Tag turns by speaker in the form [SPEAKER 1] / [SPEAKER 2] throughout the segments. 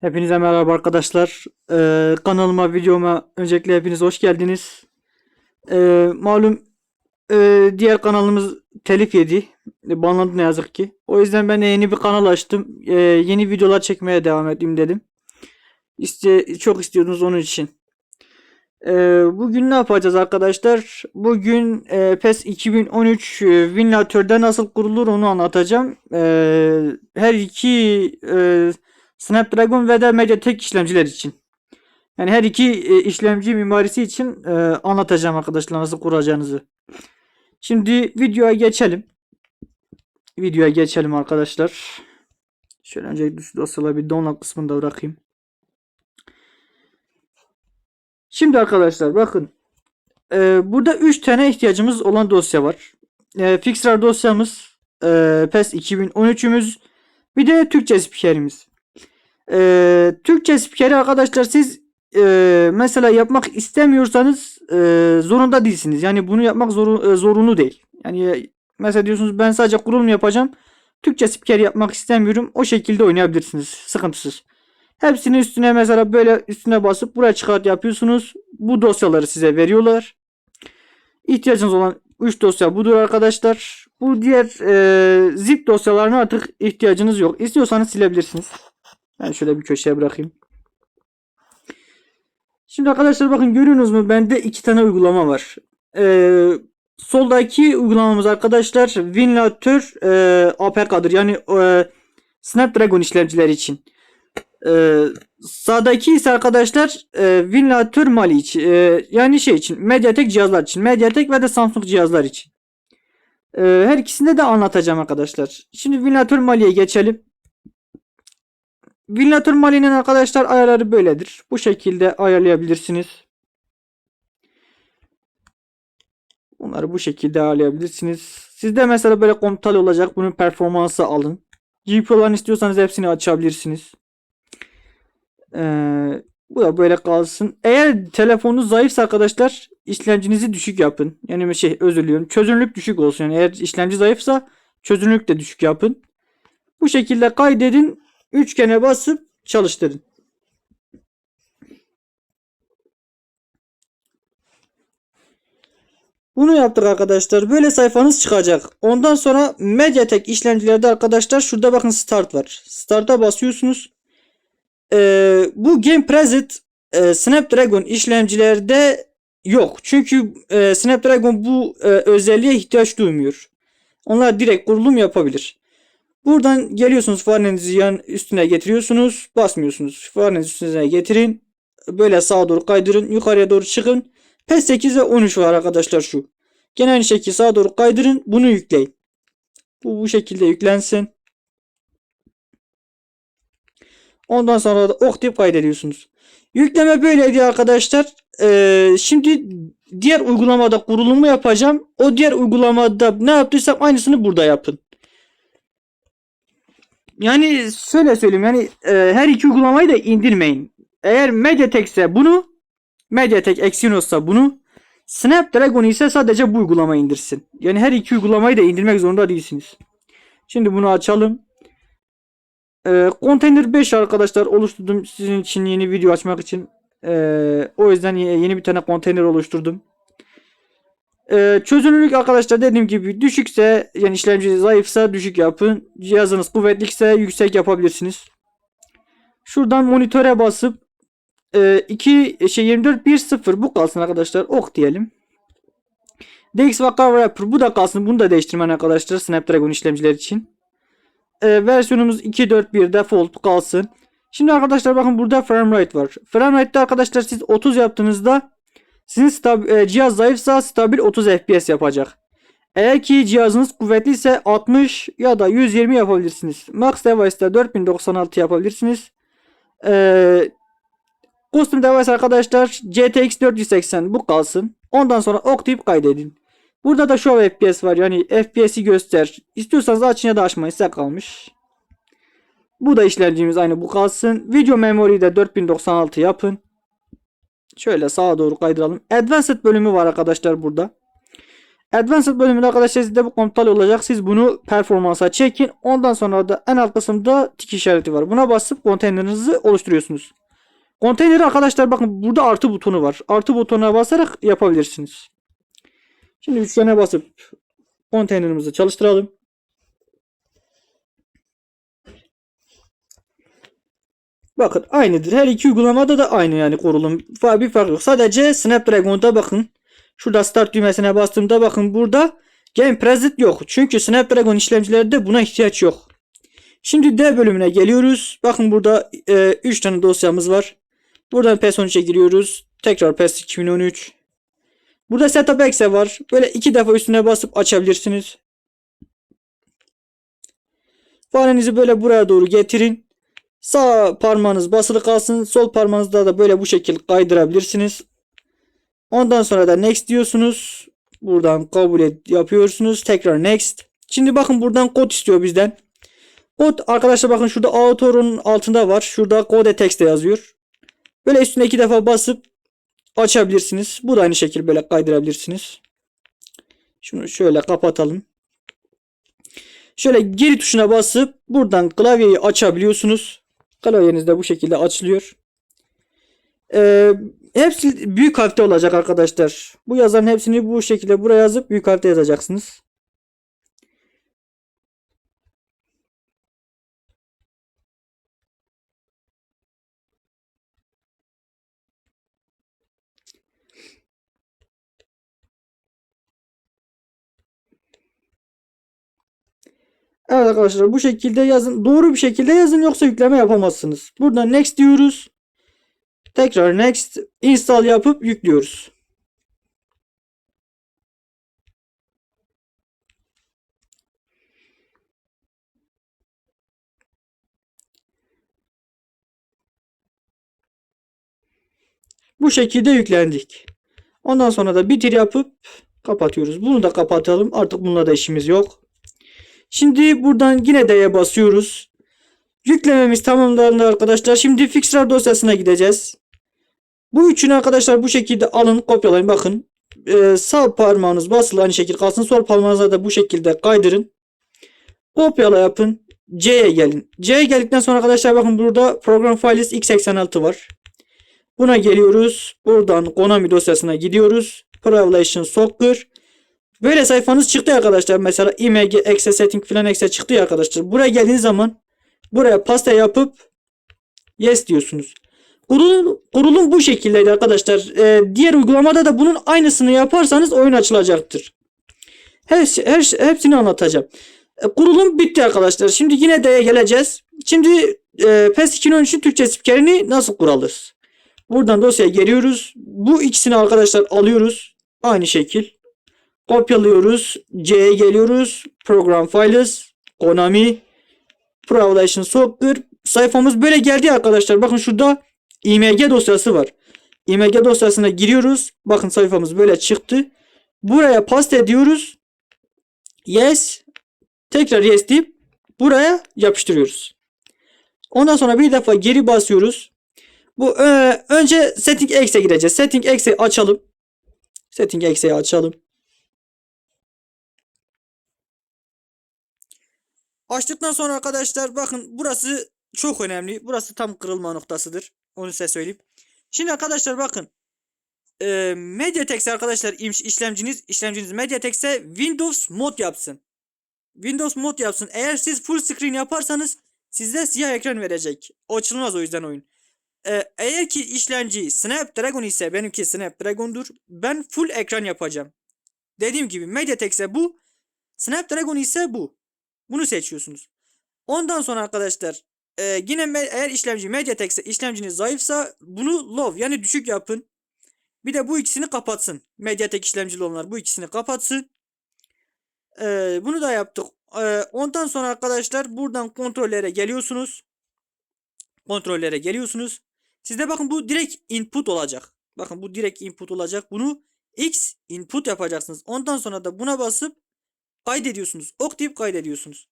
[SPEAKER 1] Hepinize merhaba arkadaşlar. Ee, kanalıma, videoma öncelikle hepiniz hoş geldiniz. Ee, malum e, diğer kanalımız telif yedi. E, Banlandı ne yazık ki. O yüzden ben de yeni bir kanal açtım. Ee, yeni videolar çekmeye devam edeyim dedim. İste, çok istiyordunuz onun için. Ee, bugün ne yapacağız arkadaşlar? Bugün e, PES 2013 e, Winlatör'de nasıl kurulur onu anlatacağım. Ee, her iki e, Snapdragon ve de Mediatek işlemciler için. Yani her iki e, işlemci mimarisi için e, anlatacağım arkadaşlar nasıl kuracağınızı. Şimdi videoya geçelim. Videoya geçelim arkadaşlar. Şöyle önce dosyaları bir download kısmında bırakayım. Şimdi arkadaşlar bakın. E, burada 3 tane ihtiyacımız olan dosya var. Fixer dosyamız, PES 2013'ümüz, bir de Türkçe spikerimiz. Ee, Türkçe spikeri arkadaşlar siz e, mesela yapmak istemiyorsanız e, zorunda değilsiniz. Yani bunu yapmak zoru, e, zorunlu değil. Yani e, mesela diyorsunuz ben sadece kurulum yapacağım. Türkçe spiker yapmak istemiyorum. O şekilde oynayabilirsiniz. Sıkıntısız. Hepsinin üstüne mesela böyle üstüne basıp buraya çıkart yapıyorsunuz. Bu dosyaları size veriyorlar. İhtiyacınız olan 3 dosya budur arkadaşlar. Bu diğer e, zip dosyalarına artık ihtiyacınız yok. İstiyorsanız silebilirsiniz. Ben şöyle bir köşeye bırakayım. Şimdi arkadaşlar bakın görüyorsunuz mu? Bende iki tane uygulama var. Ee, soldaki uygulamamız arkadaşlar Winlator e, APK'dır. Yani e, Snapdragon işlemcileri için. Ee, sağdaki ise arkadaşlar e, Winlator Mali için. E, yani şey için. Mediatek cihazlar için. Mediatek ve de Samsung cihazlar için. E, her ikisinde de anlatacağım arkadaşlar. Şimdi Winlator Mali'ye geçelim. Villatör Mali'nin arkadaşlar ayarları böyledir. Bu şekilde ayarlayabilirsiniz. Bunları bu şekilde ayarlayabilirsiniz. Sizde mesela böyle komutal olacak. Bunun performansı alın. GPU'larını istiyorsanız hepsini açabilirsiniz. Ee, bu da böyle kalsın. Eğer telefonunuz zayıfsa arkadaşlar işlemcinizi düşük yapın. Yani şey özür diliyorum. Çözünürlük düşük olsun. Yani eğer işlemci zayıfsa çözünürlük de düşük yapın. Bu şekilde kaydedin. Üçgene basıp çalıştırın. Bunu yaptık arkadaşlar. Böyle sayfanız çıkacak. Ondan sonra Mediatek işlemcilerde arkadaşlar şurada bakın Start var. Start'a basıyorsunuz. Ee, bu Game Preset e, Snapdragon işlemcilerde yok. Çünkü e, Snapdragon bu e, özelliğe ihtiyaç duymuyor. Onlar direkt kurulum yapabilir. Buradan geliyorsunuz farenizi yan üstüne getiriyorsunuz. Basmıyorsunuz. Farenizi üstüne getirin. Böyle sağa doğru kaydırın. Yukarıya doğru çıkın. PES 8 ve 13 var arkadaşlar şu. Gene aynı şekilde sağa doğru kaydırın. Bunu yükleyin. Bu bu şekilde yüklensin. Ondan sonra da ok deyip kaydediyorsunuz. Yükleme böyleydi arkadaşlar. Ee, şimdi diğer uygulamada kurulumu yapacağım. O diğer uygulamada ne yaptıysam aynısını burada yapın. Yani şöyle söyleyeyim yani e, her iki uygulamayı da indirmeyin. Eğer Mediatek ise bunu Mediatek Exynos'sa bunu Snapdragon ise sadece bu uygulamayı indirsin. Yani her iki uygulamayı da indirmek zorunda değilsiniz. Şimdi bunu açalım. Ee, Container 5 arkadaşlar oluşturdum sizin için yeni video açmak için. Ee, o yüzden yeni bir tane konteyner oluşturdum. Ee, çözünürlük arkadaşlar dediğim gibi düşükse yani işlemci zayıfsa düşük yapın. Cihazınız kuvvetlikse yüksek yapabilirsiniz. Şuradan monitöre basıp e, 2 şey 24.1.0 bu kalsın arkadaşlar. Ok diyelim. DX Vaka Wrapper bu da kalsın. Bunu da değiştirmen arkadaşlar Snapdragon işlemciler için. E, versiyonumuz 2.4.1 default kalsın. Şimdi arkadaşlar bakın burada framerate var. Framerate'de arkadaşlar siz 30 yaptığınızda sizin e, cihaz zayıfsa stabil 30 FPS yapacak. Eğer ki cihazınız kuvvetliyse 60 ya da 120 yapabilirsiniz. Max Device'da 4096 yapabilirsiniz. Ee, custom Device arkadaşlar GTX 480 bu kalsın. Ondan sonra Octave kaydedin. Burada da Show FPS var yani FPS'i göster. İstiyorsanız açın ya da açmayın size kalmış. Bu da işlemcimiz aynı bu kalsın. Video memory'yi de 4096 yapın. Şöyle sağa doğru kaydıralım. Advanced bölümü var arkadaşlar burada. Advanced bölümünde arkadaşlar sizde bu komutal olacak. Siz bunu performansa çekin. Ondan sonra da en alt kısımda tik işareti var. Buna basıp konteynerinizi oluşturuyorsunuz. Konteyneri arkadaşlar bakın burada artı butonu var. Artı butonuna basarak yapabilirsiniz. Şimdi üçgene basıp konteynerimizi çalıştıralım. Bakın aynıdır. Her iki uygulamada da aynı yani kurulum. Bir fark yok. Sadece Snapdragon'da bakın. Şurada start düğmesine bastığımda bakın burada Game Preset yok. Çünkü Snapdragon işlemcilerde buna ihtiyaç yok. Şimdi D bölümüne geliyoruz. Bakın burada 3 tane dosyamız var. Buradan PES13'e giriyoruz. Tekrar PES 2013. Burada Setup Exe var. Böyle iki defa üstüne basıp açabilirsiniz. Farenizi böyle buraya doğru getirin. Sağ parmağınız basılı kalsın. Sol parmağınızda da böyle bu şekilde kaydırabilirsiniz. Ondan sonra da next diyorsunuz. Buradan kabul et yapıyorsunuz. Tekrar next. Şimdi bakın buradan kod istiyor bizden. Kod arkadaşlar bakın şurada autor'un altında var. Şurada kode text yazıyor. Böyle üstüne iki defa basıp açabilirsiniz. Bu da aynı şekilde böyle kaydırabilirsiniz. Şunu şöyle kapatalım. Şöyle geri tuşuna basıp buradan klavyeyi açabiliyorsunuz. Klavyeniz de bu şekilde açılıyor. Ee, hepsi büyük harfte olacak arkadaşlar. Bu yazarın hepsini bu şekilde buraya yazıp büyük harfte yazacaksınız. Evet arkadaşlar bu şekilde yazın. Doğru bir şekilde yazın yoksa yükleme yapamazsınız. Buradan next diyoruz. Tekrar next install yapıp yüklüyoruz. Bu şekilde yüklendik. Ondan sonra da bitir yapıp kapatıyoruz. Bunu da kapatalım. Artık bununla da işimiz yok. Şimdi buradan yine D'ye basıyoruz. Yüklememiz tamamlandı arkadaşlar. Şimdi Fixer dosyasına gideceğiz. Bu üçünü arkadaşlar bu şekilde alın kopyalayın bakın. Ee, sağ parmağınız basılı aynı şekilde kalsın. Sol parmağınıza da bu şekilde kaydırın. Kopyala yapın. C'ye gelin. C'ye geldikten sonra arkadaşlar bakın burada program files x86 var. Buna geliyoruz. Buradan Konami dosyasına gidiyoruz. Prevalation Soccer. Böyle sayfanız çıktı arkadaşlar. Mesela img, exe, setting filan exe çıktı ya arkadaşlar. Buraya geldiğiniz zaman buraya pasta yapıp yes diyorsunuz. Kurulum, kurulum bu şekildeydi arkadaşlar. Ee, diğer uygulamada da bunun aynısını yaparsanız oyun açılacaktır. Her, her, hepsini anlatacağım. E, kurulum bitti arkadaşlar. Şimdi yine D'ye geleceğiz. Şimdi e, PES 2013'ün Türkçe spikerini nasıl kuralız? Buradan dosyaya geliyoruz. Bu ikisini arkadaşlar alıyoruz. Aynı şekil. Kopyalıyoruz. C'ye geliyoruz. Program Files. Konami. Prevalation Soccer. Sayfamız böyle geldi arkadaşlar. Bakın şurada img dosyası var. img dosyasına giriyoruz. Bakın sayfamız böyle çıktı. Buraya paste ediyoruz. Yes. Tekrar yes deyip buraya yapıştırıyoruz. Ondan sonra bir defa geri basıyoruz. Bu e, önce setting exe gireceğiz. Setting exe açalım. Setting exe'yi açalım. Açtıktan sonra arkadaşlar bakın burası çok önemli. Burası tam kırılma noktasıdır. Onu size söyleyeyim. Şimdi arkadaşlar bakın. E, MediaTek arkadaşlar iş- işlemciniz işlemciniz MediaTek'se Windows mod yapsın. Windows mod yapsın. Eğer siz full screen yaparsanız size siyah ekran verecek. Açılmaz o yüzden oyun. Ee, eğer ki işlemci Snapdragon ise benimki Snapdragon'dur. Ben full ekran yapacağım. Dediğim gibi MediaTek ise bu. Snapdragon ise bu. Bunu seçiyorsunuz. Ondan sonra arkadaşlar e, yine eğer işlemci MediaTek ise işlemciniz zayıfsa bunu low yani düşük yapın. Bir de bu ikisini kapatsın. MediaTek işlemcili olanlar bu ikisini kapatsın. Ee, bunu da yaptık. Ee, ondan sonra arkadaşlar buradan kontrollere geliyorsunuz. Kontrollere geliyorsunuz. Sizde bakın bu direkt input olacak. Bakın bu direkt input olacak. Bunu x input yapacaksınız. Ondan sonra da buna basıp kaydediyorsunuz. Ok deyip kaydediyorsunuz.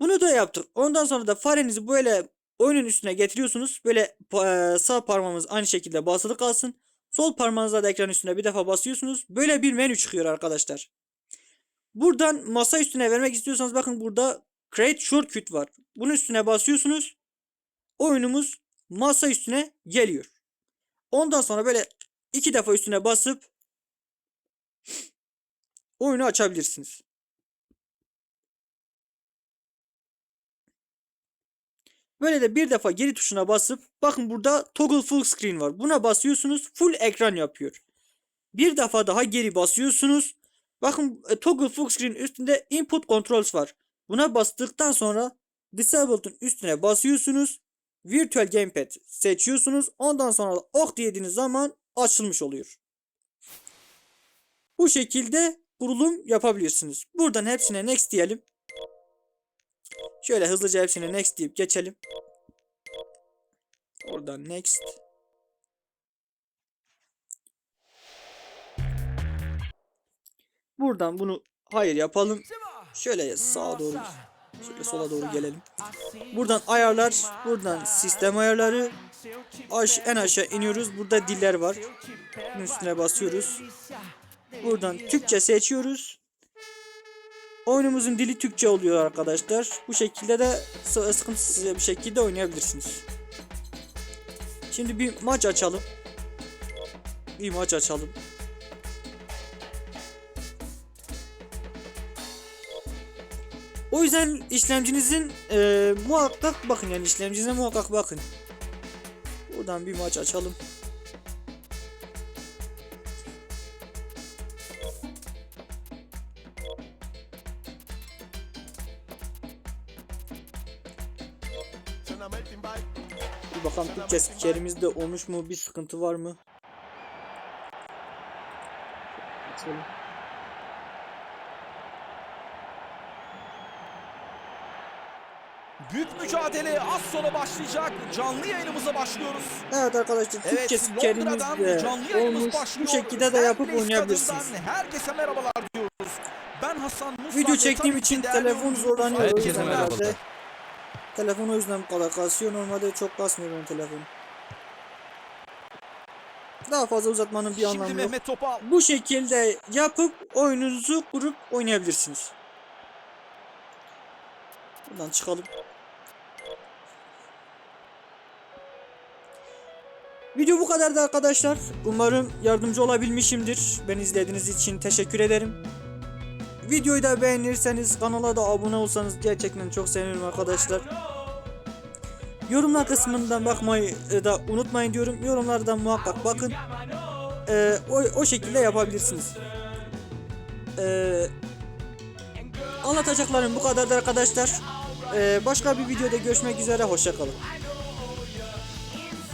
[SPEAKER 1] Bunu da yaptık. Ondan sonra da farenizi böyle oyunun üstüne getiriyorsunuz. Böyle pa- sağ parmağımız aynı şekilde basılı kalsın. Sol parmağınızla da ekran üstüne bir defa basıyorsunuz. Böyle bir menü çıkıyor arkadaşlar. Buradan masa üstüne vermek istiyorsanız bakın burada Create Shortcut var. Bunun üstüne basıyorsunuz. Oyunumuz masa üstüne geliyor. Ondan sonra böyle iki defa üstüne basıp oyunu açabilirsiniz. Böyle de bir defa geri tuşuna basıp bakın burada toggle full screen var. Buna basıyorsunuz full ekran yapıyor. Bir defa daha geri basıyorsunuz. Bakın e, toggle full screen üstünde input controls var. Buna bastıktan sonra disabled'ın üstüne basıyorsunuz. Virtual Gamepad seçiyorsunuz. Ondan sonra da ok dediğiniz zaman açılmış oluyor. Bu şekilde kurulum yapabilirsiniz. Buradan hepsine next diyelim. Şöyle hızlıca hepsine next deyip geçelim. Oradan next. Buradan bunu hayır yapalım. Şöyle sağa doğru, şöyle sola doğru gelelim. Buradan ayarlar, buradan sistem ayarları. Aş, en aşağı iniyoruz. Burada diller var. Bunun üstüne basıyoruz. Buradan Türkçe seçiyoruz. Oyunumuzun dili Türkçe oluyor arkadaşlar. Bu şekilde de sı- sıkıntısız bir şekilde oynayabilirsiniz. Şimdi bir maç açalım. Bir maç açalım. O yüzden işlemcinizin e, muhakkak bakın yani işlemcinize muhakkak bakın. Buradan bir maç açalım. Türkçe spikerimizde olmuş mu? Bir sıkıntı var mı? Açalım.
[SPEAKER 2] Büyük mücadele az sonra başlayacak. Canlı yayınımıza başlıyoruz.
[SPEAKER 1] Evet arkadaşlar Türkçe
[SPEAKER 2] Evet,
[SPEAKER 1] spikerimiz
[SPEAKER 2] Londra'dan
[SPEAKER 1] de
[SPEAKER 2] canlı yayınımız
[SPEAKER 1] olmuş.
[SPEAKER 2] başlıyor.
[SPEAKER 1] Bu şekilde de yapıp oynayabilirsiniz.
[SPEAKER 2] Herkese merhabalar diyoruz. Ben Hasan Musa.
[SPEAKER 1] Video çektiğim için telefon zorlanıyor.
[SPEAKER 3] Herkese merhabalar.
[SPEAKER 1] Telefon o yüzden bu kadar kasıyor. Normalde çok kasmıyor benim telefon. Daha fazla uzatmanın bir
[SPEAKER 2] Şimdi
[SPEAKER 1] anlamı yok.
[SPEAKER 2] Mehmet Topal.
[SPEAKER 1] Bu şekilde yapıp oyununuzu kurup oynayabilirsiniz. Buradan çıkalım. Video bu kadardı arkadaşlar. Umarım yardımcı olabilmişimdir. Beni izlediğiniz için teşekkür ederim. Videoyu da beğenirseniz kanala da abone olsanız gerçekten çok sevinirim arkadaşlar. Yorumlar kısmından bakmayı da unutmayın diyorum. Yorumlardan muhakkak bakın. Ee, o, o şekilde yapabilirsiniz. Ee, anlatacaklarım bu kadardı arkadaşlar. Ee, başka bir videoda görüşmek üzere. Hoşçakalın.